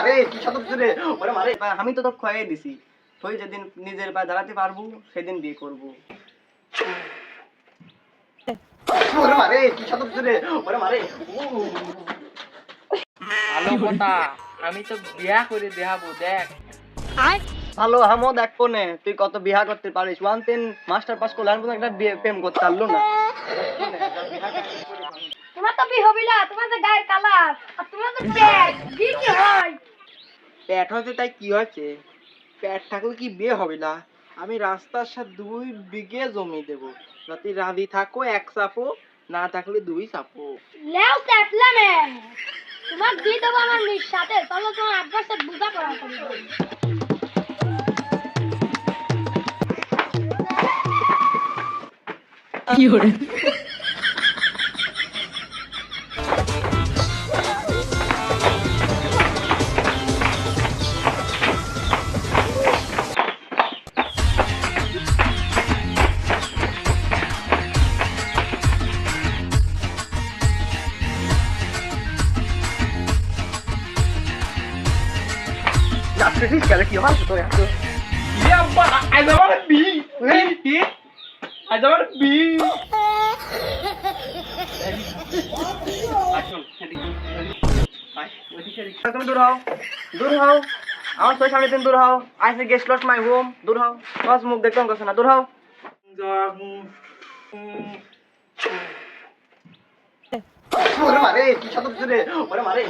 মারে কি শত রে ওরে মারে আমি তো তো খয়ে দিছি। তুই যেদিন নিজের পায়ে দাঁড়াতে পারব সেদিন বিয়ে করব। ওরে মারে কি শত রে ওরে মারে ভালো কথা আমি তো বিয়া করে দেখাবো দেখ। ভালো দেখ কোনে তুই কত বিয়া করতে পারিস। ওয়ান টেন মাস্টার পাস করলে আমি একটা বিয়ে প্রেম করতে পারল না। তোমার তো বিয়ে হবি না তোমার তো গায়ের কালার আর তোমার তো কি হয় প্যাট হয়েছে তাই কি হয়েছে? প্যাট থাকলে কি বিয়ে হবে না? আমি রাস্তার সাথে দুই বিঘে জমি দেবো। যাতে রাজি থাকো এক চাপো না থাকলে দুই চাপো। লেও চাপলা ম্যাম তোমার দিয়ে দেবো আমার নিজ সাথে তাহলে তোমার আব্বার বুঝা পড়া করব। যাচ্ছিস কেন কি হয় তোর এত আজ আমার বি আজ আমার বি তুমি দূর হও দূর হও আমার তো সামনে তুমি দূর হও আইসে গেস্ট লস মাই হোম দূর হও বস মুখ দেখতে অঙ্ক না দূর হও ওরে মারে কি রে ওরে মারে